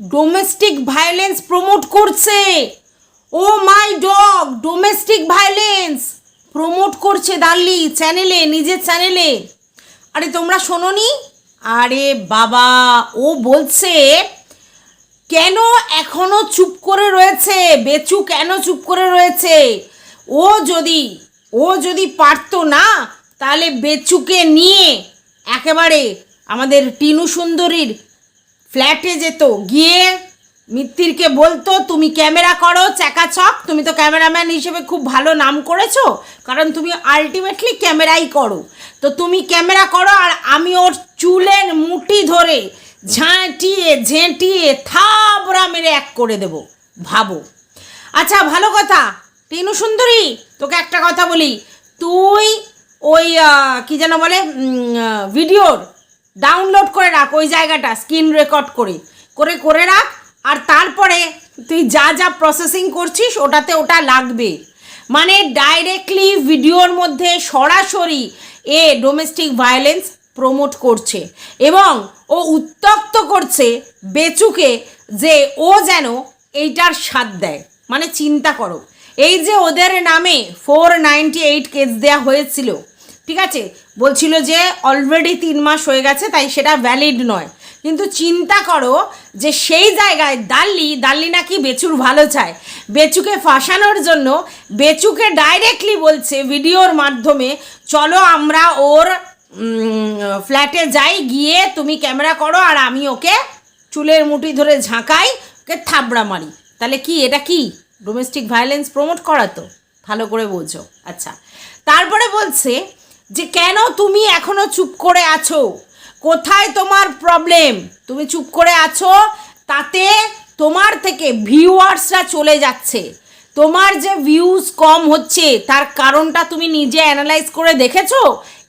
Domestic violence promote করছে। Oh my dog domestic violence promote করছে দাল্লি চ্যানেলে নিজের চ্যানেলে আরে তোমরা শোনোনি? আরে বাবা, ও বলছে, কেন এখনও চুপ করে রয়েছে? বেচু কেন চুপ করে রয়েছে? ও যদি ও যদি পারতো না, তাহলে বেচুকে নিয়ে একেবারে আমাদের টিনু সুন্দরীর ফ্ল্যাটে যেত, গিয়ে মিত্তিরকে বলতো, তুমি ক্যামেরা করো চাকাচক তুমি তো ক্যামেরাম্যান হিসেবে খুব ভালো নাম করেছ, কারণ তুমি আলটিমেটলি ক্যামেরাই করো। তো তুমি ক্যামেরা করো আর আমি ওর চুলের মুটি ধরে ঝাঁটিয়ে, ঝেঁটিয়ে, থাবড়া মেরে এক করে দেব। ভাবো। আচ্ছা ভালো কথা। টিনু সুন্দরী, তোকে একটা কথা বলি। তুই ওই কি যেন বলে ভিডিওর ডাউনলোড করে রাখ, ওই জায়গাটা স্ক্রিন রেকর্ড করে। করে করে রাখ, আর তারপরে তুই যা যা প্রসেসিং করছিস, ওটাতে ওটা লাগবে। মানে ডাইরেক্টলি ভিডিওর মধ্যে সরাসরি এ ডোমেস্টিক ভায়োলেন্স প্রমোট করছে। এবং ও উত্তক্ত করছে বেচুকে যে ও যেন এইটার স্বাদ দেয়। মানে চিন্তা করো। এই যে ওদের নামে ফোর নাইনটি এইট কেস দেওয়া হয়েছিল ঠিক আছে? বলছিল যে অলরেডি তিন মাস হয়ে গেছে, তাই সেটা ভ্যালিড নয়। কিন্তু চিন্তা করো যে সেই জায়গায় দাল্লি দাল্লি নাকি বেচুর ভালো চায়। বেচুকে ফাঁসানোর জন্য বেচুকে ডাইরেক্টলি বলছে ভিডিওর মাধ্যমে, চলো আমরা ওর ফ্ল্যাটে যাই, গিয়ে তুমি ক্যামেরা করো আর আমি ওকে চুলের মুঠি ধরে ঝাঁকাই, ওকে থাবড়া মারি। তাহলে কি, এটা কি? ডোমেস্টিক ভায়োলেন্স প্রমোট করা তো? ভালো করে বোঝো। আচ্ছা। তারপরে বলছে যে কেন তুমি এখনও চুপ করে আছো? কোথায় তোমার প্রবলেম তুমি চুপ করে আছো? তাতে তোমার থেকে ভিউয়ার্সরা চলে যাচ্ছে। তোমার যে ভিউজ কম হচ্ছে, তার কারণটা তুমি নিজে অ্যানালাইজ করে দেখেছ?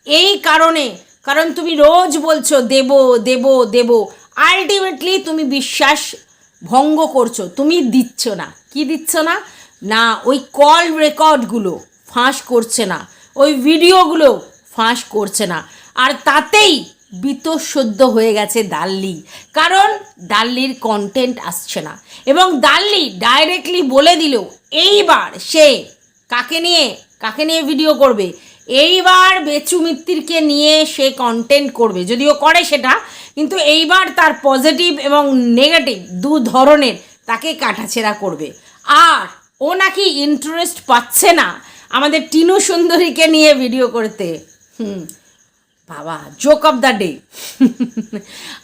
এই কারণে। কারণ তুমি রোজ বলছো, দেব দেব দেব। আলটিমেটলি তুমি বিশ্বাস ভঙ্গ করছ, তুমি দিচ্ছ না। কি দিচ্ছ না? না, ওই কল রেকর্ডগুলো ফাঁস করছে না। ওই ভিডিওগুলো ফাঁস করছে না। আর তাতেই বিতসদ্য হয়ে গেছে দাল্লি কারণ দাল্লির কন্টেন্ট আসছে না। এবং দাল্লি ডাইরেক্টলি বলে দিল, এইবার সে কাকে নিয়ে কাকে নিয়ে ভিডিও করবে? এইবার বেচু মিত্তিরকে নিয়ে সে কন্টেন্ট করবে। যদিও করে সেটা, কিন্তু এইবার তার পজিটিভ এবং নেগেটিভ দু ধরনের তাকে কাটাছেড়া করবে। আর ও নাকি ইন্টারেস্ট পাচ্ছে না আমাদের টিনু সুন্দরীকে নিয়ে ভিডিও করতে। বাবা জোক অফ দ্য ডে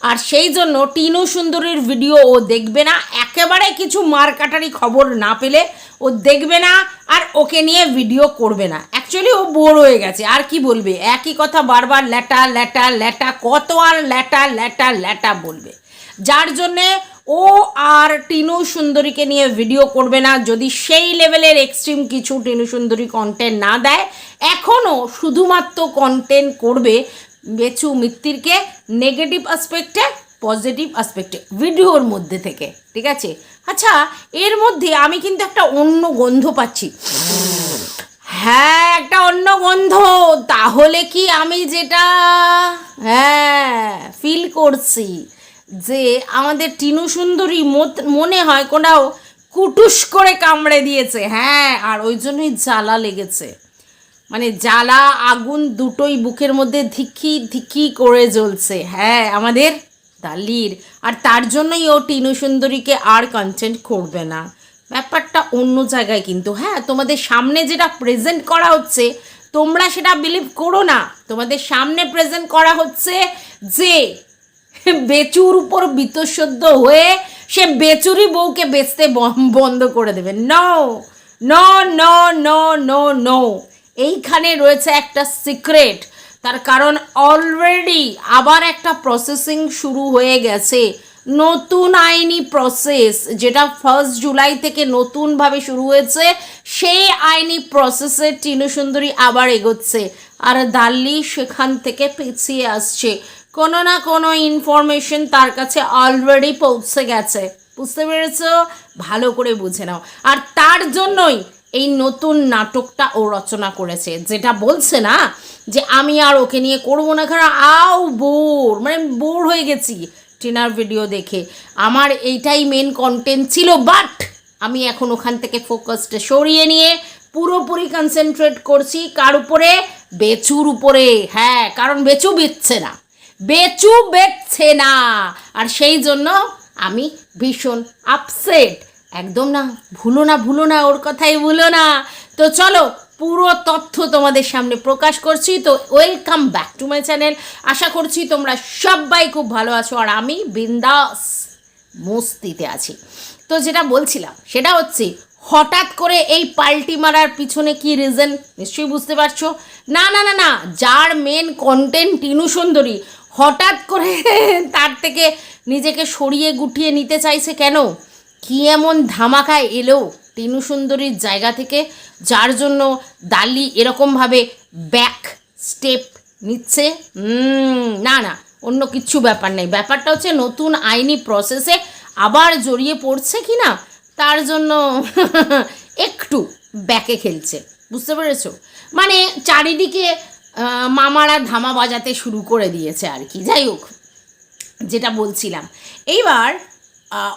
আর সেই জন্য টিনু সুন্দরীর ভিডিও ও দেখবে না। একেবারে কিছু মারকাটারি খবর না পেলে ও দেখবে না আর ওকে নিয়ে ভিডিও করবে না। অ্যাকচুয়ালি ও বোর হয়ে গেছে। আর কি বলবে? একই কথা বারবার ল্যাটা ল্যাটা ল্যাটা, কত আর ল্যাটা ল্যাটা ল্যাটা বলবে। যার জন্যে ও আর টিনু সুন্দরীকে নিয়ে ভিডিও করবে না। যদি সেই লেভেলের এক্সট্রিম কিছু টিনু সুন্দরী কন্টেন্ট না দেয় এখনও শুধুমাত্র কন্টেন্ট করবে বেচু মিত্তিরকে নেগেটিভ আসপেক্টে পজিটিভ আসপেক্টে ভিডিওর মধ্যে থেকে, ঠিক আছে? আচ্ছা এর মধ্যে আমি কিন্তু একটা অন্য গন্ধ পাচ্ছি। হ্যাঁ একটা অন্য গন্ধ। তাহলে কি আমি যেটা হ্যাঁ ফিল করছি। যে আমাদের টিনু সুন্দরী মনে হয় কোনাও কুটুস করে কামড়ে দিয়েছে। হ্যাঁ আর ওই জন্যই জ্বালা লেগেছে। মানে জ্বালা, আগুন দুটোই বুকের মধ্যে ধিকি ধিকি করে জ্বলছে। হ্যাঁ আমাদের দালির। আর তার জন্যই ও টিনু সুন্দরীকে আর কন্টেন্ট করবে না। ব্যাপারটা অন্য জায়গায় কিন্তু। হ্যাঁ তোমাদের সামনে যেটা প্রেজেন্ট করা হচ্ছে, তোমরা সেটা বিলিভ করো না। তোমাদের সামনে প্রেজেন্ট করা হচ্ছে যে বেচুর উপর বিতসদ্য হয়ে সে বেচুরি বউকে বেচতে বন্ধ করে দেবে। ন no no no no no এইখানে রয়েছে একটা সিক্রেট তার কারণ অলরেডি আবার একটা প্রসেসিং শুরু হয়ে গেছে। নতুন আইনি প্রসেস যেটা ফার্স্ট জুলাই থেকে নতুনভাবে শুরু হয়েছে, সেই আইনি প্রসেসে টিনু সুন্দরী আবার এগোচ্ছে। আর দাল্লি সেখান থেকে পিছিয়ে আসছে। কোনো না কোনো ইনফরমেশন তার কাছে অলরেডি পৌঁছে গেছে। বুঝতে পেরেছ? ভালো করে বুঝে নাও। আর তার জন্যই এই নতুন নাটকটা ও রচনা করেছে, যেটা বলছে না যে আমি আর ওকে নিয়ে করব না কারণ আও, বোর মানে বোর হয়ে গেছি টিনার ভিডিও দেখে। আমার এইটাই মেন কন্টেন্ট ছিল বাট আমি এখন ওখান থেকে ফোকাসটা সরিয়ে নিয়ে পুরোপুরি কনসেন্ট্রেট করছি। কার উপরে? বেচুর উপরে। হ্যাঁ কারণ বেচু বেচছে না। বেচু বেচছে না। আর সেই জন্য আমি ভীষণ আপসেট একদম না, ভুলো না ভুলো না, ওর কথাই ভুলো না। তো চলো, পুরো তথ্য তোমাদের সামনে প্রকাশ করছি। তো welcome back to my channel আশা করছি তোমরা সবাই খুব ভালো আছো, আর আমি বিন্দাস মস্তিতে আছি। তো যেটা বলছিলাম, সেটা হচ্ছে, হঠাৎ করে এই পাল্টি মারার পিছনে কি রিজন নিশ্চয়ই বুঝতে পারছ? না না না না, যার মেন কন্টেন্ট টিনু সুন্দরী হঠাৎ করে তার থেকে নিজেকে সরিয়ে গুটিয়ে নিতে চাইছে কেন? কি এমন ধামাকায় এলো টিনু সুন্দরীর জায়গা থেকে, যার জন্য দালি এরকমভাবে ব্যাক স্টেপ নিচ্ছে? না না, অন্য কিচ্ছু ব্যাপার নেই। ব্যাপারটা হচ্ছে নতুন আইনি প্রসেসে আবার জড়িয়ে পড়ছে কি না তার জন্য একটু ব্যাকে খেলছে। বুঝতে পেরেছ? মানে চারিদিকে মামারা ধামা বাজাতে শুরু করে দিয়েছে আর কি। যাই হোক যেটা বলছিলাম। এইবার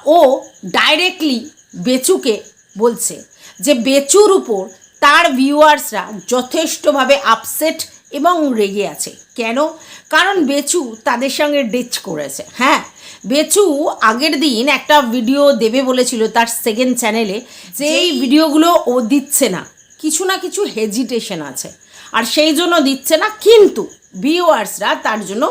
ও ডাইরেক্টলি বেচুকে বলছে যে বেচুর উপর তার ভিউয়ার্সরা যথেষ্টভাবে আপসেট এবং রেগে আছে। কেন? কারণ বেচু তাদের সঙ্গে ডিচ করেছে। হ্যাঁ বেচু আগের দিন একটা ভিডিও দেবে বলেছিল তার সেকেন্ড চ্যানেলে যে এই ভিডিওগুলো ও দিচ্ছে না। কিছু না কিছু হেজিটেশন আছে। আর সেই জন্য দিচ্ছে না, কিন্তু ভিউয়ার্সরা তার জন্য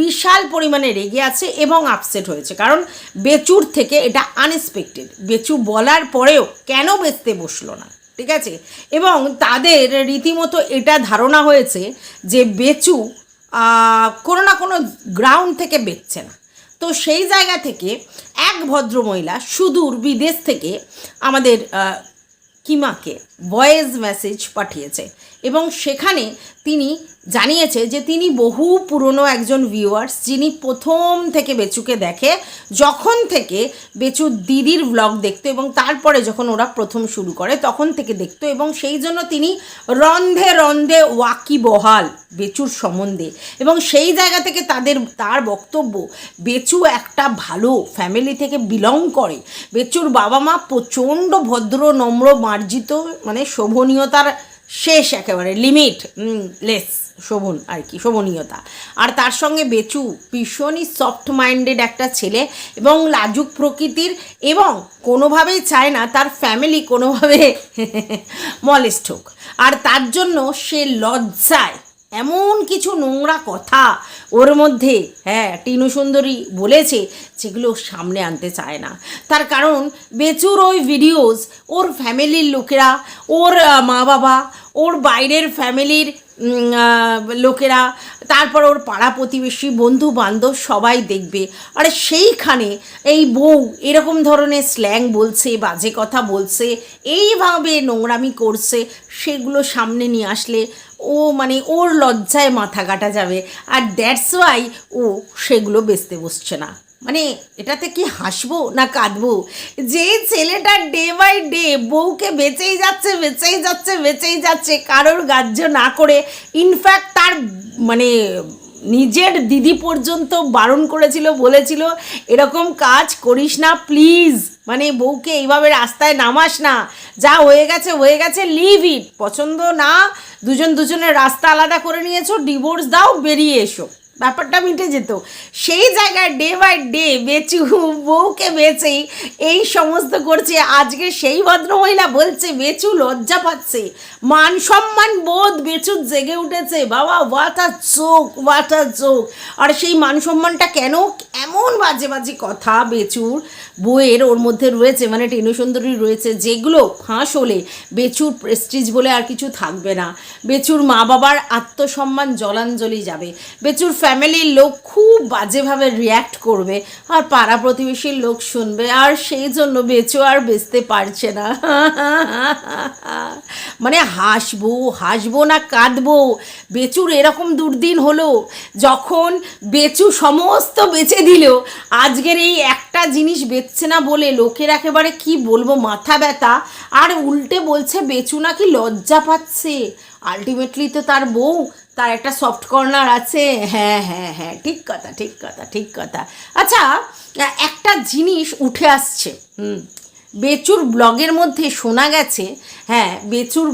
বিশাল পরিমাণে রেগে আছে এবং আপসেট হয়েছে। কারণ বেচুর থেকে এটা আনএক্সপেক্টেড বেচু বলার পরেও কেন বেচতে বসল না? ঠিক আছে? এবং তাদের রীতিমতো এটা ধারণা হয়েছে যে বেচু কোনো না কোনো গ্রাউন্ড থেকে বেচছে না। তো সেই জায়গা থেকে এক ভদ্রমহিলা সুদূর বিদেশ থেকে আমাদের কিমাকে ভয়েস মেসেজ পাঠিয়েছে। এবং সেখানে তিনি জানিয়েছে যে তিনি বহু পুরনো একজন ভিউয়ার্স যিনি প্রথম থেকে বেচুকে দেখে, যখন থেকে বেচু দিদির ব্লগ দেখতো এবং তারপরে যখন ওরা প্রথম শুরু করে, তখন থেকে দেখতো এবং সেই জন্য তিনি রন্ধে রন্ধে ওয়াকি বহাল বেচুর সম্বন্ধে এবং সেই জায়গা থেকে তাদের, তার বক্তব্য, বেচু একটা ভালো ফ্যামিলি থেকে বিলং করে। বেচুর বাবা মা প্রচণ্ড ভদ্র, নম্র, মার্জিত মানে শোভনীয়তার শেষ একেবারে লিমিট লেস শোভন আর কি, শোভনীয়তা। আর তার সঙ্গে বেচু, ভীষণই সফট মাইন্ডেড একটা ছেলে এবং লাজুক প্রকৃতির এবং কোনোভাবেই চায় না তার ফ্যামিলি কোনোভাবে মলেস্ট হোক। আর তার জন্য সে লজ্জায় এমন কিছু নোংরা কথা ওর মধ্যে হ্যাঁ টিনু সুন্দরী বলেছে যেগুলো সামনে আনতে চায় না। তার কারণ বেচুর ওই ভিডিওস ওর ফ্যামিলির লোকেরা, ওর মা বাবা ওর বাইরের ফ্যামিলির লোকেরা, তারপর ওর পাড়া প্রতিবেশী বন্ধু বান্ধব সবাই দেখবে। আর সেইখানে এই বউ এরকম ধরনের স্ল্যাং বলছে, বাজে কথা বলছে, এইভাবে নোংরামি করছে, সেগুলো সামনে নিয়ে আসলে ও মানে ওর লজ্জায় মাথা কাটা যাবে। আর দ্যাটস ওয়াই ও সেগুলো বেচতে বসছে না। মানে এটাতে কি হাসবো না কাঁদবো? যে ছেলেটা ডে বাই ডে বউকে বেঁচেই যাচ্ছে বেঁচেই যাচ্ছে বেঁচেই যাচ্ছে, কারোর গ্রাহ্য না করে ইনফ্যাক্ট তার মানে নিজের দিদি পর্যন্ত বারণ করেছিল, বলেছিল, এরকম কাজ করিস না প্লিজ মানে বউকে এইভাবে রাস্তায় নামাস না। যা হয়ে গেছে হয়ে গেছে লিভ ইট পছন্দ না, দুজন দুজনের রাস্তা আলাদা করে নিয়েছো ডিভোর্স দাও, বেরিয়ে এসো। ব্যাপারটা মিটে যেত। সেই জায়গায় ডে বাই ডে বেচু বউকে বেচেই এই সমস্ত করছে, আজকে সেই ভদ্রমহিলা বলছে, বেচু, লজ্জা পাচ্ছে। মান সম্মান বোধ বেচু জেগে উঠেছে। বাবা ওয়াট আর চোখ ওয়াট আর চোখ আর সেই মান সম্মানটা কেন এমন বাজে বাজে কথা বেচুর বইয়ের ওর মধ্যে রয়েছে মানে টেনু সুন্দরী রয়েছে, যেগুলো ফাঁস হলে বেচুর প্রেস্টিজ বলে আর কিছু থাকবে না। বেচুর মা বাবার আত্মসম্মান জলাঞ্জলি যাবে। বেচুর ফ্যামিলির লোক খুব বাজেভাবে রিয়্যাক্ট করবে আর পাড়া প্রতিবেশীর লোক শুনবে আর সেই জন্য বেচু আর বেচতে পারছে না। মানে হাসবো হাসবো না কাঁদবো। বেচুর এরকম দুর্দিন হলো যখন বেচু সমস্ত বেচে দিল। আজকের এই একটা জিনিস বেচছে না বলে লোকের একেবারে কি বলব, মাথা ব্যথা। আর উল্টে বলছে, বেচু নাকি লজ্জা পাচ্ছে? আলটিমেটলি তো তার বউ তার একটা সফট কর্নার আছে। হ্যাঁ হ্যাঁ হ্যাঁ ঠিক কথা ঠিক কথা ঠিক কথা। আচ্ছা একটা জিনিস উঠে আসছে, হুম, বেচুর ব্লগের মধ্যে শোনা গেছে হ্যাঁ বেচুর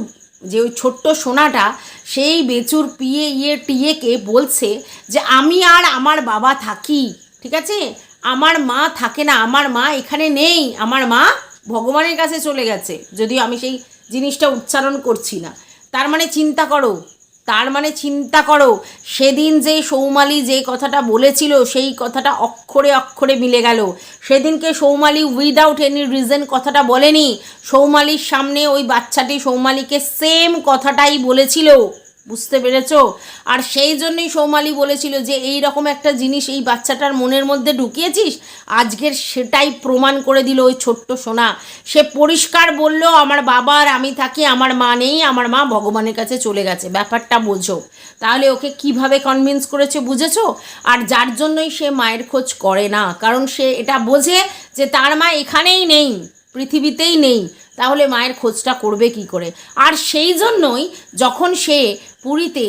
যে ওই ছোট্ট সোনাটা, সেই বেচুর পিয়ে ইয়ে টিয়েকে বলছে যে, আমি আর আমার বাবা থাকি। ঠিক আছে? আমার মা থাকে না, আমার মা এখানে নেই, আমার মা ভগবানের কাছে চলে গেছে। যদিও আমি সেই জিনিসটা উচ্চারণ করছি না। তার মানে চিন্তা করো তার মানে চিন্তা করো, সেদিন যে সৌমালি যে কথাটা বলেছিল, সেই কথাটা অক্ষরে অক্ষরে মিলে গেল। সেদিনকে সৌমালি উইদাউট এনি রিজন কথাটা বলেনি। সৌমালির সামনে ওই বাচ্চাটি সৌমালিকে সেম কথাটাই বলেছিল। বুঝতে পেরেছ? আর সেই জন্যই সৌমালি বলেছিল যে, এই রকম একটা জিনিস এই বাচ্চাটার মনের মধ্যে ঢুকিয়েছিস? আজকের সেটাই প্রমাণ করে দিল ওই ছোট্ট সোনা। সে পরিষ্কার বলল, আমার বাবা আর আমি থাকি, আমার মা নেই, আমার মা ভগবানের কাছে চলে গেছে। ব্যাপারটা বোঝো। তাহলে ওকে কীভাবে কনভিন্স করেছে বুঝেছ? আর যার জন্যই সে মায়ের খোঁজ করে না, কারণ সে এটা বোঝে যে তার মা এখানেই নেই। পৃথিবীতেই নেই, তাহলে মায়ের খোঁজটা করবে কি করে? আর সেই জন্যই যখন সে পুরীতে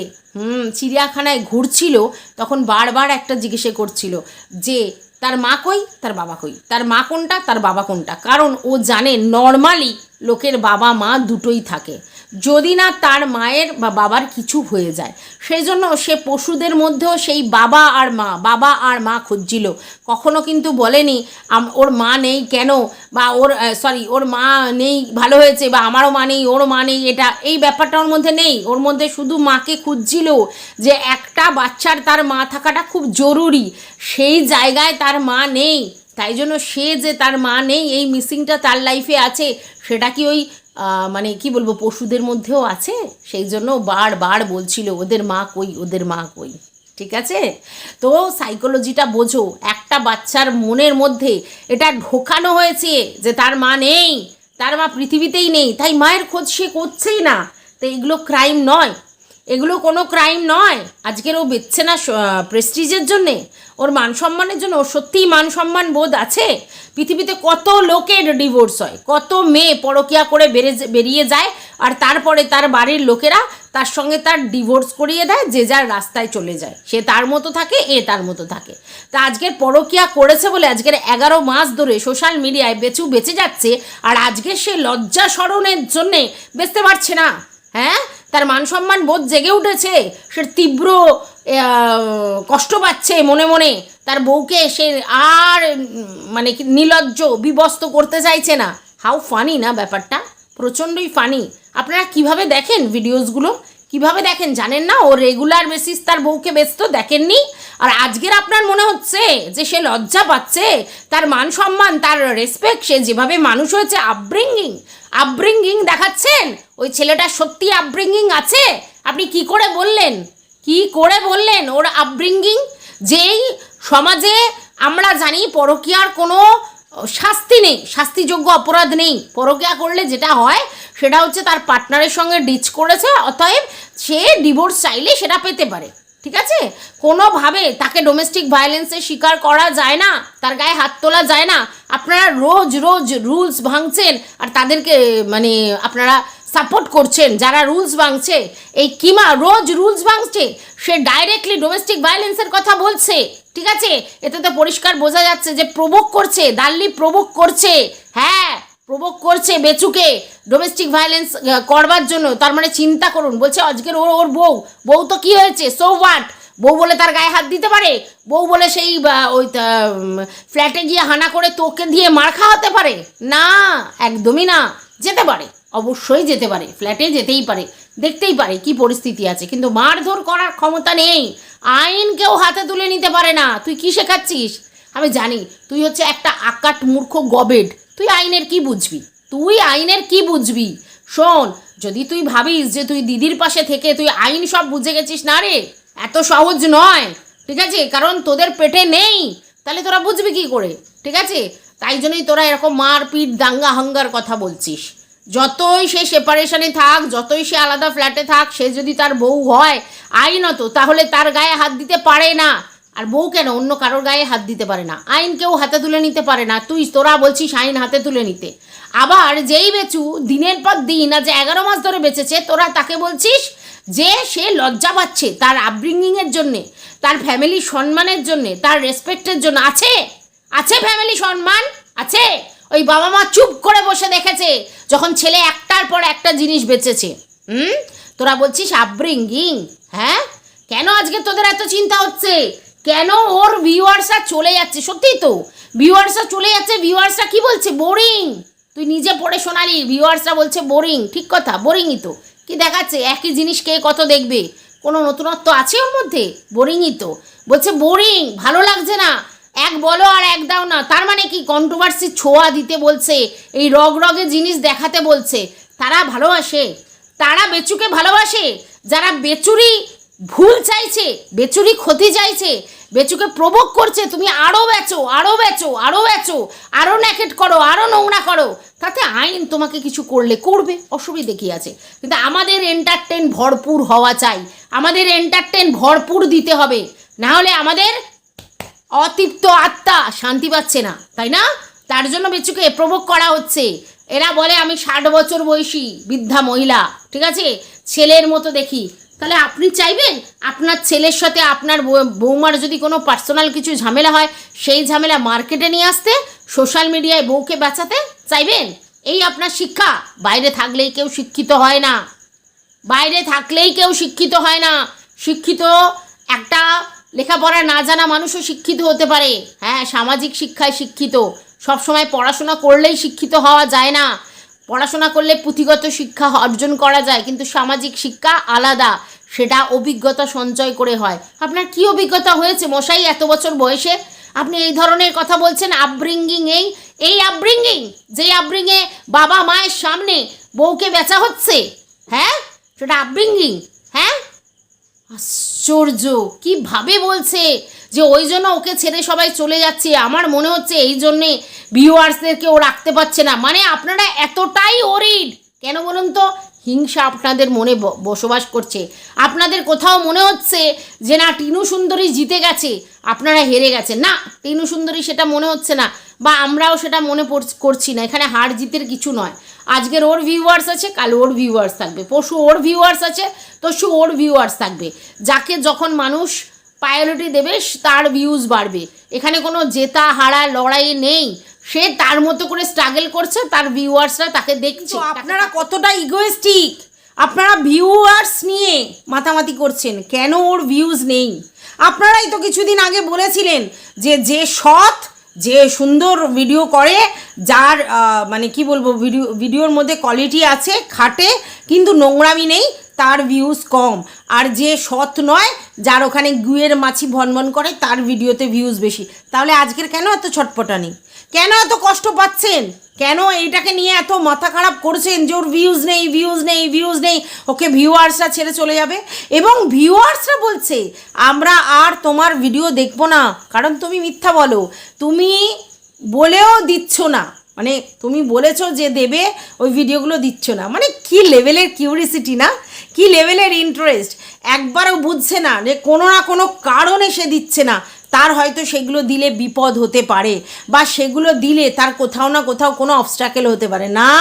চিড়িয়াখানায় ঘুরছিল, তখন বারবার একটা জিজ্ঞেসে করছিল যে, তার মা কই? তার বাবা কই? তার মা কোনটা? তার বাবা কোনটা? কারণ ও জানে, নর্মালি লোকের বাবা মা দুটোই থাকে। যদি না তার মায়ের বা বাবার কিছু হয়ে যায়। সেই জন্য সে পশুদের মধ্যেও সেই বাবা আর মা, বাবা আর মা খুঁজছিল। কখনো কিন্তু বলেনি ওর মা নেই কেন? বা ওর সরি ওর মা নেই, ভালো হয়েছে, বা আমারও মা নেই ওর মা নেই। এটা, এই ব্যাপারটা ওর মধ্যে নেই। ওর মধ্যে শুধু মাকে খুঁজছিল যে একটা বাচ্চার তার মা থাকাটা খুব জরুরি। সেই জায়গায় তার মা নেই। তাই জন্য সে যে তার মা নেই, এই মিসিংটা তার লাইফে আছে, সেটা কি ওই মানে কি বলব, পশুদের মধ্যেও আছে। সেই জন্য বারবার বলছিল, ওদের মা কই, ওদের মা কই? ঠিক আছে? তো সাইকোলজিটা বোঝো, একটা বাচ্চার মনের মধ্যে এটা ঢোকানো হয়েছে যে তার মা নেই, তার মা পৃথিবীতেই নেই, তাই মায়ের খোঁজ সে করছেই না। তো এগুলো ক্রাইম নয়। এগুলো কোনো ক্রাইম নয়। আজকের ও বেচছে না প্রেস্টিজের জন্যে। ওর মান সম্মানের জন্য ওর সত্যিই মান সম্মান বোধ আছে। পৃথিবীতে কত লোকের ডিভোর্স হয়, কত মেয়ে পরকিয়া করে বেড়ে বেরিয়ে যায় আর তারপরে তার বাড়ির লোকেরা তার সঙ্গে তার ডিভোর্স করিয়ে দেয়, যে যার রাস্তায় চলে যায়। সে তার মতো থাকে, এ তার মতো থাকে। তা আজকের পরকিয়া করেছে বলে আজকের এগারো মাস ধরে সোশ্যাল মিডিয়ায় বেচু বেঁচে যাচ্ছে আর আজকে সে লজ্জা স্মরণের জন্যে বেচতে পারছে না। হ্যাঁ? তার মান সম্মান বোধ জেগে উঠেছে, সে তীব্র কষ্ট পাচ্ছে মনে মনে। তার বউকে সে আর মানে নিলজ্জ, বিবস্ত করতে চাইছে না। হাউ ফানি না ব্যাপারটা? প্রচণ্ডই ফানি। আপনারা কীভাবে দেখেন ভিডিওসগুলো কীভাবে দেখেন? জানেন না? ও রেগুলার বেসিস তার বউকে ব্যস্ত দেখেননি। আর আজকের আপনার মনে হচ্ছে যে সে লজ্জা পাচ্ছে, তার মান সম্মান, তার রেসপেক্ট সে যেভাবে মানুষ হয়েছে আপব্রিঙ্গিং আপব্রিঙ্গিং দেখাচ্ছেন। ওই ছেলেটার সত্যি আপব্রিঙ্গিং আছে? আপনি কি করে বললেন? কি করে বললেন ওর আপব্রিঙ্গিং যেই সমাজে আমরা জানি পরকীয়ার কোনো শাস্তি নেই, শাস্তিযোগ্য অপরাধ নেই। পরকিয়া করলে যেটা হয়, সেটা হচ্ছে তার পার্টনারের সঙ্গে ডিচ করেছে, অতএব সে ডিভোর্স চাইলে সেটা পেতে পারে। ঠিক আছে? কোনোভাবে তাকে ডোমেস্টিক ভায়োলেন্সের শিকার করা যায় না, তার গায়ে হাত তোলা যায় না। আপনারা রোজ রোজ রুলস ভাঙছেন, আর তাদেরকে মানে আপনারা সাপোর্ট করছেন, যারা রুলস ভাঙছে, এই কিমা রোজ রুলস ভাঙছে, সে ডাইরেক্টলি ডোমেস্টিক ভায়োলেন্সের কথা বলছে, ঠিক আছে? এতে তো পরিষ্কার বোঝা যাচ্ছে যে প্রভোগ করছে, দাল্লি প্রভোগ করছে হ্যাঁ প্রভোগ করছে বেচুকে ডোমেস্টিক ভায়োলেন্স করবার জন্য, তার মানে চিন্তা করুন, বলছে আজকের ওর ওর বউ বউ তো কি হয়েছে? সো হোয়াট বউ বলে তার গায়ে হাত দিতে পারে? বউ বলে সেই ওই ফ্ল্যাটে গিয়ে হানা করে তোকে দিয়ে মার খাওয়াতে পারে? না, একদমই না, যেতে পারে। অবশ্যই যেতে পারে ফ্ল্যাটে যেতেই পারে, দেখতেই পারে কি পরিস্থিতি আছে, কিন্তু মারধর করার ক্ষমতা নেই। আইন কেউ হাতে তুলে নিতে পারে না। তুই কি শেখাচ্ছিস? আমি জানি, তুই হচ্ছে একটা আকাট মূর্খ গবেড। তুই আইনের কি বুঝবি? তুই আইনের কি বুঝবি? শোন, যদি তুই ভাবিস যে তুই দিদির পাশে থেকে তুই আইন সব বুঝে গেছিস না রে, এত সহজ নয়, ঠিক আছে? কারণ তোদের পেটে নেই, তাহলে তোরা বুঝবি কি করে, ঠিক আছে? তাই জন্যই তোরা এরকম মারপিট দাঙ্গা হাঙ্গার কথা বলছিস। যতই সে সেপারেশনে থাক, যতই সে আলাদা ফ্ল্যাটে থাক, সে যদি তার বউ হয় আইনত তাহলে তার গায়ে হাত দিতে পারে না। আর বউ কেন? অন্য কারোর গায়ে হাত দিতে পারে না। আইন কেউ হাতে তুলে নিতে পারে না। তুই, তোরা বলছিস আইন হাতে তুলে নিতে। আবার যেই বেচু দিনের পর দিন, আজ এগারো মাস ধরে বেঁচেছে, তোরা তাকে বলছিস যে সে লজ্জা পাচ্ছে তার আপব্রিঙ্গিংয়ের জন্যে, তার ফ্যামিলি সম্মানের জন্যে, তার রেসপেক্টের জন্য। আছে? আছে ফ্যামিলি সম্মান? আছে? ওই বাবা মা চুপ করে বসে দেখেছে, যখন ছেলে একটার পর একটা জিনিস বেচেছে। হুম? তোরা বলছিস আপব্রিঙ্গিং হ্যাঁ? কেন আজকে তোদের এত চিন্তা হচ্ছে? কেন ওর ভিউয়ার্সরা চলে যাচ্ছে? সত্যিই তো ভিউয়ার্সরা চলে যাচ্ছে ভিউয়ার্সরা কি বলছে? বোরিং তুই নিজে পড়ে শোনালি ভিউয়ার্সরা বলছে বোরিং ঠিক কথা বোরিংই তো। কি দেখাচ্ছে? একই জিনিস কে কত দেখবে? কোনো নতুনত্ব আছে ওর মধ্যে? বোরিংই তো। বলছে বোরিং ভালো লাগছে না। এক বলো আর এক দাও না। তার মানে কি? কন্ট্রোভার্সি ছোঁয়া দিতে বলছে, এই রগ রগে জিনিস দেখাতে বলছে। তারা ভালোবাসে, তারা বেচুকে ভালোবাসে। যারা বেচুরি ভুল চাইছে, বেচুরি ক্ষতি চাইছে, বেচুকে প্রভোগ করছে, তুমি আরও বেচো আরও বেচো আরও বেচো আরও ন্যাকেট করো আরও নোংরা করো। তাতে আইন তোমাকে কিছু করলে করবে, অসুবিধে কি আছে? কিন্তু আমাদের এন্টারটেন ভরপুর হওয়া চাই। আমাদের এন্টারটেন ভরপুর দিতে হবে। না হলে আমাদের অতৃপ্ত আত্মা শান্তি পাচ্ছে না, তাই না? তার জন্য বেচুকে প্রভোগ করা হচ্ছে। এরা বলে, আমি ষাট বছর বয়সী বৃদ্ধা মহিলা, ঠিক আছে? ছেলের মতো দেখি। তাহলে আপনি চাইবেন আপনার ছেলের সাথে আপনার বৌমার যদি কোনো পার্সোনাল কিছু ঝামেলা হয়, সেই ঝামেলা মার্কেটে নিয়ে আসতে সোশ্যাল মিডিয়ায় বউকে বাঁচাতে চাইবেন? এই আপনার শিক্ষা। বাইরে থাকলেই কেউ শিক্ষিত হয় না। বাইরে থাকলেই কেউ শিক্ষিত হয় না। শিক্ষিত একটা লেখাপড়া না জানা মানুষও শিক্ষিত হতে পারে। হ্যাঁ সামাজিক শিক্ষায় শিক্ষিত। সবসময় পড়াশোনা করলেই শিক্ষিত হওয়া যায় না। পড়াশোনা করলে পুঁথিগত শিক্ষা অর্জন করা যায়, কিন্তু সামাজিক শিক্ষা আলাদা। সেটা অভিজ্ঞতা সঞ্চয় করে হয়। আপনার কি অভিজ্ঞতা হয়েছে মশাই এত বছর বয়সে? আপনি এই ধরনের কথা বলছেন আপব্রিঙ্গিং এই এই আপব্রিঙ্গিং যেই আপব্রিংয়ে বাবা মায়ের সামনে বউকে বেচা হচ্ছে হ্যাঁ? সেটা আপব্রিঙ্গিং হ্যাঁ? আশ্চর্য কীভাবে বলছে যে ওই জন্য ওকে ছেড়ে সবাই চলে যাচ্ছে? আমার মনে হচ্ছে এই জন্যে ভিউয়ার্সদেরকে ও রাখতে পারছে না। মানে আপনারা এতটাই ওরিড কেন বলুন তো? হিংসা আপনাদের মনে বসবাস করছে। আপনাদের কোথাও মনে হচ্ছে যে না, টিনু সুন্দরী জিতে গেছে, আপনারা হেরে গেছেন। না, টিনু সুন্দরী সেটা মনে হচ্ছে না বা আমরাও সেটা মনে করছি না। এখানে হার জিতের কিছু নয়। আজকের ওর ভিউয়ার্স আছে, কাল ওর ভিউয়ার্স থাকবে। পরশু ওর ভিউয়ার্স আছে, তরশু ওর ভিউয়ার্স থাকবে। যাকে যখন মানুষ প্রায়োরিটি দেবে, তার ভিউজ বাড়বে। এখানে কোনো জেতা হারা লড়াই নেই। সে তার মতো করে স্ট্রাগল করছে তার ভিউয়ার্সরা তাকে দেখছে আপনারা কতটা ইগোয়েস্টিক আপনারা ভিউয়ার্স নিয়ে মাতামাতি করছেন কেন ওর ভিউজ নেই? আপনারাই তো কিছুদিন আগে বলেছিলেন যে যে সৎ যে সুন্দর ভিডিও করে যার মানে কি বলব ভিডিও ভিডিওর মধ্যে কোয়ালিটি আছে খাটে কিন্তু নোংরামি নেই তার ভিউজ কম। আর যে সৎ নয় যার ওখানে গুয়ের মাছি ভনভন করে তার ভিডিওতে ভিউজ বেশি। তাহলে আজকের কেন এত ছটপটানি? কেন এত কষ্ট পাচ্ছেন? কেন এইটাকে নিয়ে এত মাথা খারাপ করছেন যে ওর ভিউজ নেই ভিউজ নেই ভিউজ নেই? ওকে ভিউয়ার্সরা ছেড়ে চলে যাবে? এবং ভিউয়ার্সরা বলছে, আমরা আর তোমার ভিডিও দেখব না। কারণ তুমি মিথ্যা বলো। তুমি বলেও দিচ্ছ না। মানে তুমি বলেছ যে দেবে, ওই ভিডিওগুলো দিচ্ছ না। মানে কি লেভেলের কিউরিসিটি না? কি লেভেলের ইন্টারেস্ট একবারও বুঝছে না যে কোনো না কোনো কারণে সে দিচ্ছে না। তার হয়তো সেগুলো দিলে বিপদ হতে পারে বা সেগুলো দিলে তার কোথাও না কোথাও কোনো অবস্ট্রাকেল হতে পারে। না,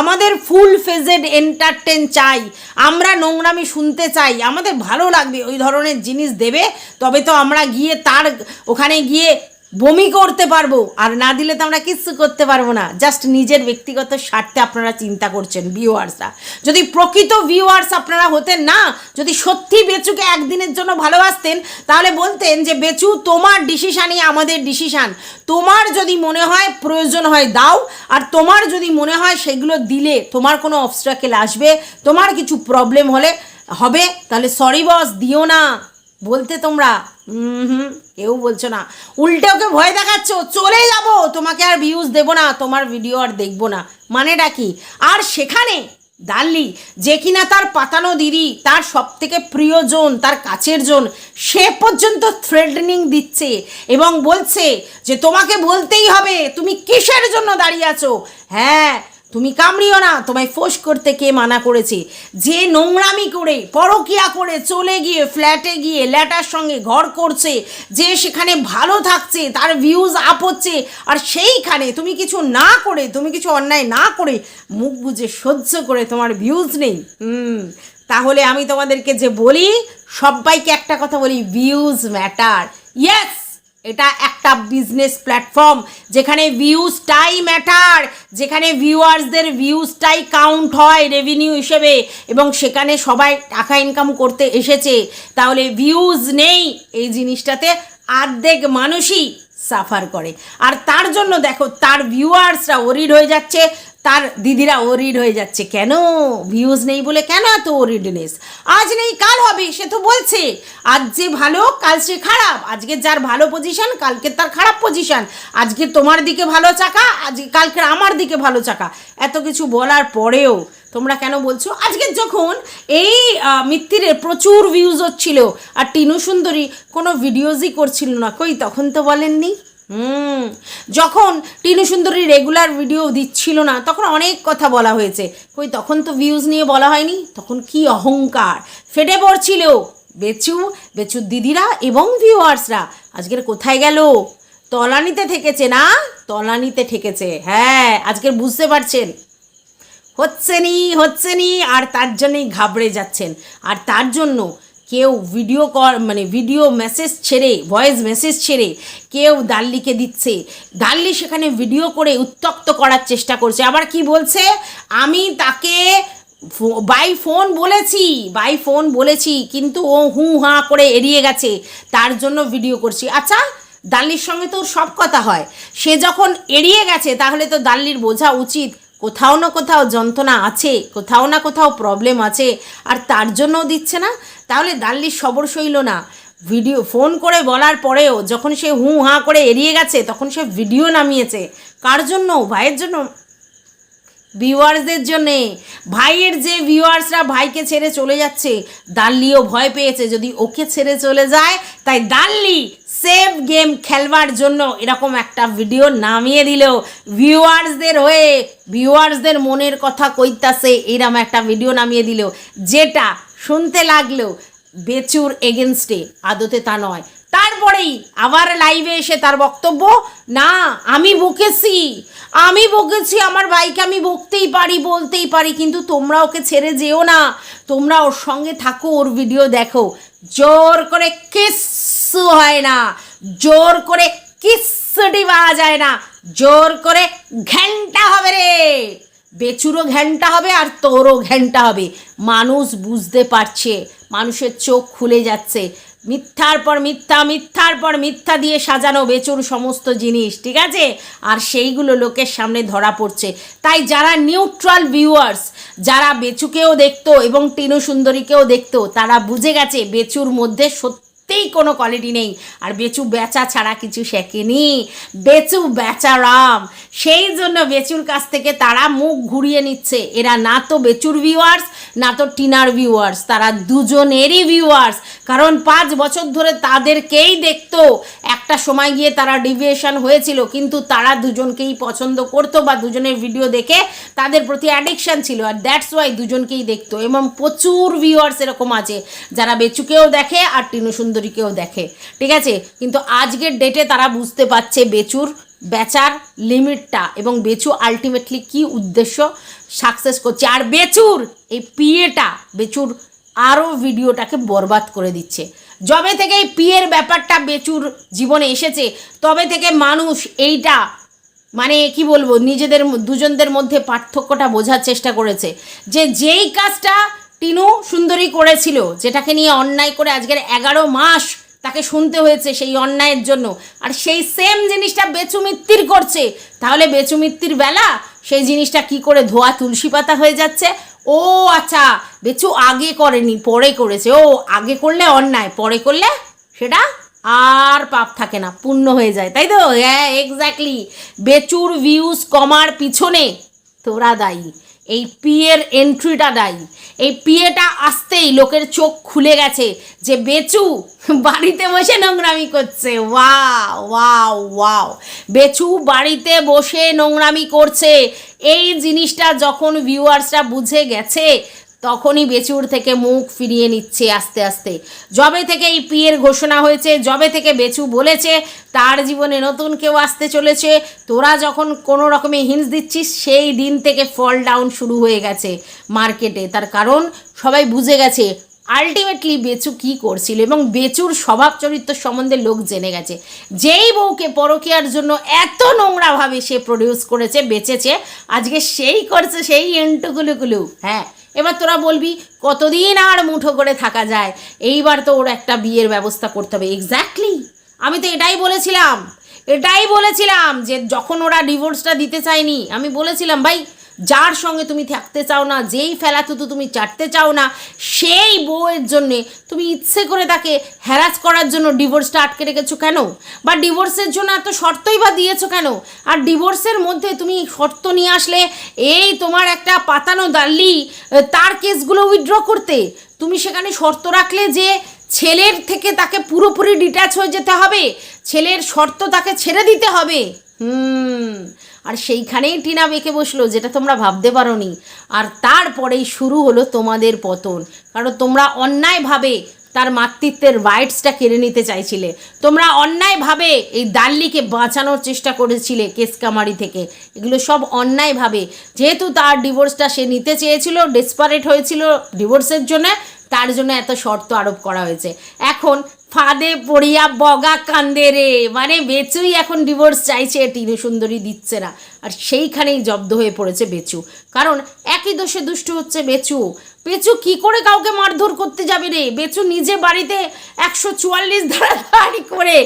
আমাদের ফুল ফেজেড এন্টারটেন চাই। আমরা নোংরামি শুনতে চাই। আমাদের ভালো লাগবে ওই ধরনের জিনিস দেবে, তবে তো আমরা গিয়ে তার ওখানে গিয়ে বমি করতে পারব, আর না দিলে তো আমরা কিচ্ছু করতে পারব না। জাস্ট নিজের ব্যক্তিগত স্বার্থে আপনারা চিন্তা করছেন ভিউয়ার্সরা যদি প্রকৃত ভিউয়ার্স আপনারা হতেন না, যদি সত্যি বেচুকে একদিনের জন্য ভালোবাসতেন, তাহলে বলতেন যে, বেচু, তোমার ডিসিশানই আমাদের ডিসিশান তোমার যদি মনে হয় প্রয়োজন হয়, দাও। আর তোমার যদি মনে হয় সেগুলো দিলে, তোমার কোনো অবস্ট্রাকেল আসবে, তোমার কিছু প্রবলেম হলে, হবে, তাহলে সরি বস দিও না। বলতে তোমরা হুম, কেউ বলছো না। উল্টে ওকে ভয় দেখাচ্ছ চলে যাব। তোমাকে আর ভিউজ দেবো না, তোমার ভিডিও আর দেখব না। মানেটা কি? আর সেখানে দাল্লি যে কিনা তার পাতানো দিদি, তার সব থেকে প্রিয়জন, তার কাছের জন, সে পর্যন্ত থ্রেডনিং দিচ্ছে এবং বলছে যে, তোমাকে বলতেই হবে, তুমি কিসের জন্য দাঁড়িয়ে আছো? হ্যাঁ তুমি কামড়িও না, তোমায় ফোঁস করতে কে মানা করেছে? যে নোংরামি করে, পরকিয়া করে চলে গিয়ে ফ্ল্যাটে গিয়ে ল্যাটার সঙ্গে ঘর করছে, যে সেখানে ভালো থাকছে, তার ভিউজ আপ হচ্ছে, আর সেইখানে তুমি কিছু না করে, তুমি কিছু অন্যায় না করে মুখ বুঝে সহ্য করে তোমার ভিউজ নেই। হুম, তাহলে আমি তোমাদেরকে যে বলি, সবাইকে একটা কথা বলি ভিউজ ম্যাটার ইয়েস এটা একটা বিজনেস প্ল্যাটফর্ম যেখানে ভিউজটাই ম্যাটার যেখানে ভিউয়ার্সদের ভিউজটাই কাউন্ট হয় রেভিনিউ হিসেবে এবং সেখানে সবাই টাকা ইনকাম করতে এসেছে। তাহলে ভিউজ নেই, এই জিনিসটাতে আর্ধেক মানুষই সাফার করে। আর তার জন্য দেখো, তার ভিউয়ার্সরা ওরিড হয়ে যাচ্ছে তার দিদিরা ওরিড হয়ে যাচ্ছে। কেন? ভিউজ নেই বলে কেন এত ওরিডনেস আজ নেই, কাল হবে, সে তো বলছে। আজ যে ভালো, কাল সে খারাপ। আজকে যার ভালো পজিশন কালকে তার খারাপ পজিশন আজকে তোমার দিকে ভালো চাকা আজকে কালকে আমার দিকে ভালো চাকা। এত কিছু বলার পরেও তোমরা কেন বলছো? আজকে যখন এই মিত্তিরের প্রচুর ভিউজ হচ্ছিল, আর টিনু সুন্দরী কোনো ভিডিওজই করছিল না। কই, তখন তো বলেননি? হুম। যখন টিনু সুন্দরী রেগুলার ভিডিও দিচ্ছিল না, তখন অনেক কথা বলা হয়েছে। কই, তখন তো ভিউজ নিয়ে বলা হয়নি, তখন কি অহংকার। ফেটে পড়ছিল। বেচু বেচুর দিদিরা এবং ভিউয়ার্সরা আজকের কোথায় গেল? তলানিতে ঠেকেছে না? তলানিতে ঠেকেছে। হ্যাঁ আজকের বুঝতে পারছেন। হচ্ছে নি হচ্ছে নি আর তার জন্যই ঘাবড়ে যাচ্ছেন। আর তার জন্য কেউ ভিডিও কল মানে ভিডিও মেসেজ ছেড়ে ভয়েস মেসেজ ছেড়ে কেউ দাল্লিকে দিচ্ছে। দাল্লি সেখানে ভিডিও করে উত্তক্ত করার চেষ্টা করছে। আবার কি বলছে? আমি তাকে বাই ফোন বলেছি বাই ফোন বলেছি, কিন্তু ও হু হা করে এড়িয়ে গেছে, তার জন্য ভিডিও করছি। আচ্ছা দাল্লির সঙ্গে তো সব কথা হয়। সে যখন এড়িয়ে গেছে, তাহলে তো দাল্লির বোঝা উচিত। কোথাও না কোথাও যন্ত্রণা আছে, কোথাও না কোথাও প্রবলেম আছে, আর তার জন্যও দিচ্ছে না। তাহলে দাল্লির সবর সইল না। ভিডিও ফোন করে বলার পরেও যখন সে হু হাঁ করে এড়িয়ে গেছে, তখন সে ভিডিও নামিয়েছে। কার জন্য? ভাইয়ের জন্য। ভিউয়ার্সদের জন্যে। ভাইয়ের যে ভিউয়ার্সরা ভাইকে ছেড়ে চলে যাচ্ছে, দাল্লিও ভয় পেয়েছে। যদি ওকে ছেড়ে চলে যায়, তাই দাল্লি সেভ গেম খেলবার জন্য এরকম একটা ভিডিও নামিয়ে দিল ভিউয়ার্সদের হয়ে, ভিউয়ার্সদের মনের কথা কইতাছে এরকম একটা ভিডিও নামিয়ে দিল যেটা শুনতে লাগল বেচুর এগেনস্টে আদতে তা নয়। তারপরেই আবার লাইভে এসে তার বক্তব্য, না, আমি বকেছি আমি বকেছি, আমার ভাইকে আমি বকতেই পারি, বলতেই পারি, কিন্তু তোমরা ওকে ছেড়ে যেও না। তোমরা ওর সঙ্গে থাকো, ওর ভিডিও দেখো। জোর করে কিচ্ছু হয় না। জোর করে কিচ্ছুটি পাওয়া যায় না। জোর করে ঘ্যানটা হবে রে। বেচুরও ঘ্যানটা হবে আর তোরও ঘ্যানটা হবে। মানুষ বুঝতে পারছে, মানুষের চোখ খুলে যাচ্ছে। মিথ্যার পর মিথ্যা, মিথ্যার পর মিথ্যা দিয়ে সাজানো বেচুর সমস্ত জিনিস, ঠিক আছে? আর সেইগুলো লোকের সামনে ধরা পড়ছে। তাই যারা নিউট্রাল ভিউয়ার্স যারা বেচুকেও দেখতো এবং টিনু সুন্দরীকেও দেখতো, তারা বুঝে গেছে বেচুর মধ্যে সত্যিই কোনো কোয়ালিটি নেই। আর বেচু বেচা ছাড়া কিছু শেখেনি। বেচু বেচারাম সেই জন্য বেচুর কাছ থেকে তারা মুখ ঘুরিয়ে নিচ্ছে। এরা না তো বেচুর ভিউয়ার্স না তো টিনার ভিউয়ার্স তারা দুজনেরই ভিউয়ার্স কারণ পাঁচ বছর ধরে তাদেরকেই দেখতো। একটা সময় গিয়ে তারা ডিভিয়েশন হয়েছিল, কিন্তু তারা দুজনকেই পছন্দ করতো বা দুজনের ভিডিও দেখে তাদের প্রতি অ্যাডিকশান ছিল। আর দ্যাটস ওয়াই দুজনকেই দেখতো। এবং প্রচুর ভিউয়ার্স এরকম আছে। যারা বেচুকেও দেখে আর টিনু সুন্দরীকেও দেখে। ঠিক আছে? কিন্তু আজকের ডেটে তারা বুঝতে পারছে বেচুর বেচার লিমিটটা এবং বেচু আলটিমেটলি কি উদ্দেশ্য সাকসেস করছে। আর বেচুর, এই পিএটা বেচুর আরও ভিডিওটাকে বরবাদ করে দিচ্ছে। যবে থেকে এই পিয়ের ব্যাপারটা বেচুর জীবনে এসেছে, তবে থেকে মানুষ এইটা মানে কি বলব, নিজেদের, দুজনদের মধ্যে পার্থক্যটা বোঝার চেষ্টা করেছে যে যেই কাজটা টিনু সুন্দরী করেছিল, যেটাকে নিয়ে অন্যায় করে আজকের এগারো মাস তাকে শুনতে হয়েছে সেই অন্যায়ের জন্য। আর সেই সেম জিনিসটা বেচুমিত্তির করছে। তাহলে বেচুমিত্তির বেলা সেই জিনিসটা কি করে ধোয়া তুলসী পাতা হয়ে যাচ্ছে? ও আচ্ছা বেচু আগে করেনি, পরে করেছে। ও আগে করলে অন্যায়, পরে করলে সেটা আর পাপ থাকে না, পূর্ণ হয়ে যায়, তাই তো? হ্যাঁ এক্স্যাক্টলি বেচুর ভিউজ কমার পিছনে তোরা দায়ী। এই পিয়ের এন্ট্রিটা দেয় এই পিয়েটা আসতেই লোকের চোখ খুলে গেছে যে, বেচু, বাড়িতে বসে নোংরামি করছে। Wow wow wow. বেচু বাড়িতে বসে নোংরামি করছে। এই জিনিসটা যখন ভিউয়ার্সরা বুঝে গেছে তখনই বেচুর থেকে মুখ ফিরিয়ে নিচ্ছে আস্তে আস্তে। জবে থেকে এই পিয়ের ঘোষণা হয়েছে জবে থেকে বেচু বলেছে, তার জীবনে নতুন কেউ আসতে চলেছে, তোরা যখন কোনো রকমে হিন্স দিচ্ছিস, সেই দিন থেকে ফল ডাউন শুরু হয়ে গেছে মার্কেটে। তার কারণ, সবাই বুঝে গেছে আলটিমেটলি বেচু কি করছিল এবং বেচুর স্বভাব চরিত্র সম্বন্ধে লোক জেনে গেছে। যেই বউকে পরকীয়ার জন্য এত নোংরাভাবে সে প্রডিউস করেছে, বেচেছে, আজকে সেই করছে, সেই এন্টুকুলুকুলু হ্যাঁ। এবার তোরা বলবি, কতদিন আর মুঠো করে থাকা যায়? এইবার তো ওর একটা বিয়ের ব্যবস্থা করতে হবে। এক্স্যাক্টলি আমি তো এটাই বলেছিলাম। এটাই বলেছিলাম যে যখন ওরা ডিভোর্সটা দিতে চায়নি, আমি বলেছিলাম, ভাই যার সঙ্গে তুমি থাকতে চাও না, যেই ফেলাতুতু তুমি চাটতে চাও না, সেই বউয়ের জন্যে তুমি ইচ্ছে করে তাকে হ্যারাস করার জন্য ডিভোর্সটা আটকে রেখেছো কেন? বা ডিভোর্সের জন্য এত শর্তই বা দিয়েছ কেন? আর ডিভোর্সের মধ্যে তুমি শর্ত নিয়ে আসলে এই তোমার একটা পাতানো দাল্লি তার কেসগুলো উইথড্র করতে। তুমি সেখানে শর্ত রাখলে যে ছেলের থেকে তাকে পুরোপুরি ডিট্যাচ হয়ে যেতে হবে, ছেলের শর্ত তাকে ছেড়ে দিতে হবে। হুম। আর সেইখানেই টিনা বেঁকে বসল, যেটা তোমরা ভাবতে পারো নি আর তারপরেই শুরু হলো তোমাদের পতন। কারণ তোমরা অন্যায়ভাবে তার মাতৃত্বের রাইটসটা কেড়ে নিতে চাইছিলে। তোমরা অন্যায়ভাবে এই দাল্লিকে বাঁচানোর চেষ্টা করেছিলে কেসকামারি থেকে। এগুলো সব অন্যায়ভাবে। যেহেতু তার ডিভোর্সটা সে নিতে চেয়েছিল ডেসপারেট হয়েছিল ডিভোর্সের জন্য, তার জন্য এত শর্ত আরোপ করা হয়েছে। এখন ফাঁদে পড়িয়া বগা কান্দে রে। মানে বেচুই এখন ডিভোর্স চাইছে টিনু সুন্দরী দিচ্ছে না। আর সেইখানেই জব্দ হয়ে পড়েছে বেচু। কারণ একই দোষে দুষ্ট হচ্ছে বেচু। বেচু, কি করে কাউকে মারধর করতে যাবে রে? বেচু নিজে বাড়িতে একশো চুয়াল্লিশ ধারা গাড়ি করে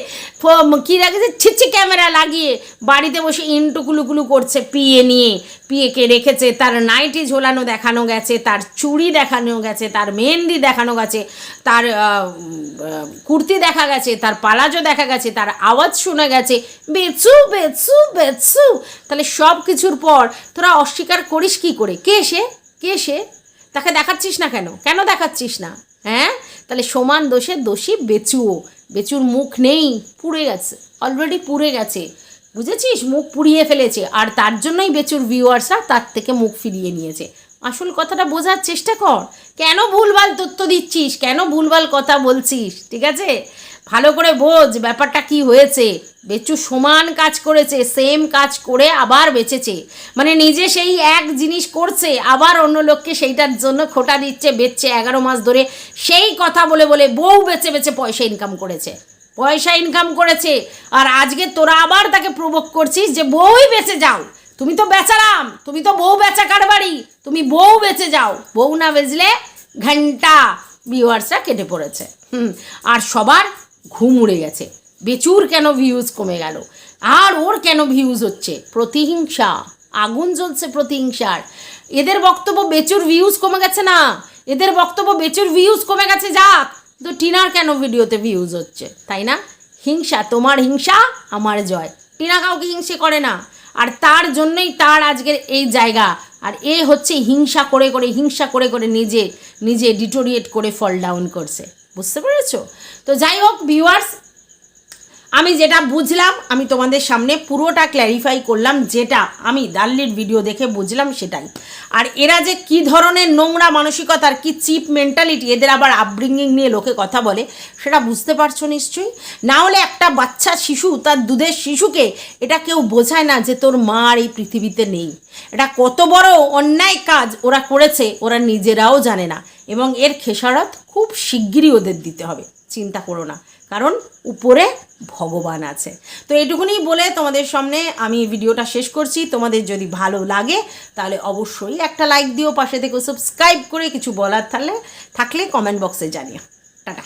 কি রাখেছে ছিচি ক্যামেরা লাগিয়ে বাড়িতে বসে ইন্টুকুলুকুলু করছে পিয়ে নিয়ে, পিয়েকে রেখেছে, তার নাইটি ঝোলানো দেখানো গেছে, তার চুড়ি দেখানো গেছে, তার মেহেন্দি দেখানো গেছে, তার কুর্তি দেখা গেছে, তার পালাজো দেখা গেছে, তার আওয়াজ শোনা গেছে। বেচু বেচু বেচু। তাহলে সব কিছুর পর তোরা অস্বীকার করিস কি করে? কে সে? কে সে? তাকে দেখাচ্ছিস না কেন? কেন দেখাচ্ছিস না? হ্যাঁ? তাহলে সমান দোষে দোষী বেচুও। বেচুর মুখ নেই, পুড়ে গেছে অলরেডি পুড়ে গেছে। বুঝেছিস? মুখ পুড়িয়ে ফেলেছে। আর তার জন্যই বেচুর ভিউয়ার্সরা তার থেকে মুখ ফিরিয়ে নিয়েছে। আসল কথাটা বোঝার চেষ্টা কর। কেন ভুলভাল তথ্য দিচ্ছিস? কেন ভুলভাল কথা বলছিস? ঠিক আছে? ভালো করে বোঝ ব্যাপারটা কি হয়েছে। বেচু সমান কাজ করেছে সেম কাজ করে আবার বেচেছে। মানে নিজে সেই এক জিনিস করছে, আবার অন্য লোককে সেইটার জন্য খোটা দিচ্ছে, বেচছে এগারো মাস ধরে। সেই কথা বলে বলে বউ বেচে বেচে পয়সা ইনকাম করেছে। পয়সা ইনকাম করেছে। আর আজকে তোরা আবার তাকে প্রভোগ করছিস যে বউই বেঁচে যাও। তুমি তো বেচারাম, তুমি তো বউ বেচা কারবারি তুমি বউ বেঁচে যাও। বউ না বেচলে ঘণ্টা ভিউয়ার্সরা কেটে পড়েছে। হুম, আর সবার ঘুম উড়ে গেছে। বেচুর কেন ভিউজ কমে গেল? আর ওর কেন ভিউজ হচ্ছে? প্রতিহিংসা। আগুন জ্বলছে প্রতিহিংসার। এদের বক্তব্য বেচুর ভিউজ কমে গেছে না? এদের বক্তব্য বেচুর ভিউজ কমে গেছে, যাক। তো টিনার কেন ভিডিওতে ভিউজ হচ্ছে? তাই না? হিংসা, তোমার হিংসা, আমার জয়। টিনা কাউকে হিংসে করে না। আর তার জন্যই তার আজকের এই জায়গা। আর এ হচ্ছে হিংসা করে করে, হিংসা করে করে নিজে নিজে ডিটোরিয়েট করে ফল ডাউন করছে। বুঝতে পেরেছ? তো যাই হোক ভিউয়ার্স আমি যেটা বুঝলাম, আমি তোমাদের সামনে পুরোটা ক্ল্যারিফাই করলাম, যেটা আমি দাল্লির ভিডিও দেখে বুঝলাম সেটাই। আর এরা যে কি ধরনের নোংরা মানসিকতার কি চিপ মেন্টালিটি এদের আবার আপব্রিঙ্গিং নিয়ে লোকে কথা বলে, সেটা বুঝতে পারছ নিশ্চয়ই? না হলে একটা বাচ্চা শিশু, তার দুধের শিশুকে এটা কেউ বোঝায় না যে তোর মা আর এই পৃথিবীতে নেই। এটা কত বড় অন্যায় কাজ ওরা করেছে, ওরা নিজেরাও জানে না। এবং এর খেসারত খুব শিগগিরই ওদের দিতে হবে। চিন্তা করো না। কারণ উপরে ভগবান আছে। তো এটুকুনি বলে তোমাদের সামনে আমি ভিডিওটা শেষ করছি। তোমাদের যদি ভালো লাগে, তাহলে অবশ্যই একটা লাইক দিও, পাশে থেকে সাবস্ক্রাইব করে কিছু বলার থাকলে থাকলে কমেন্ট বক্সে জানিও। টাটা।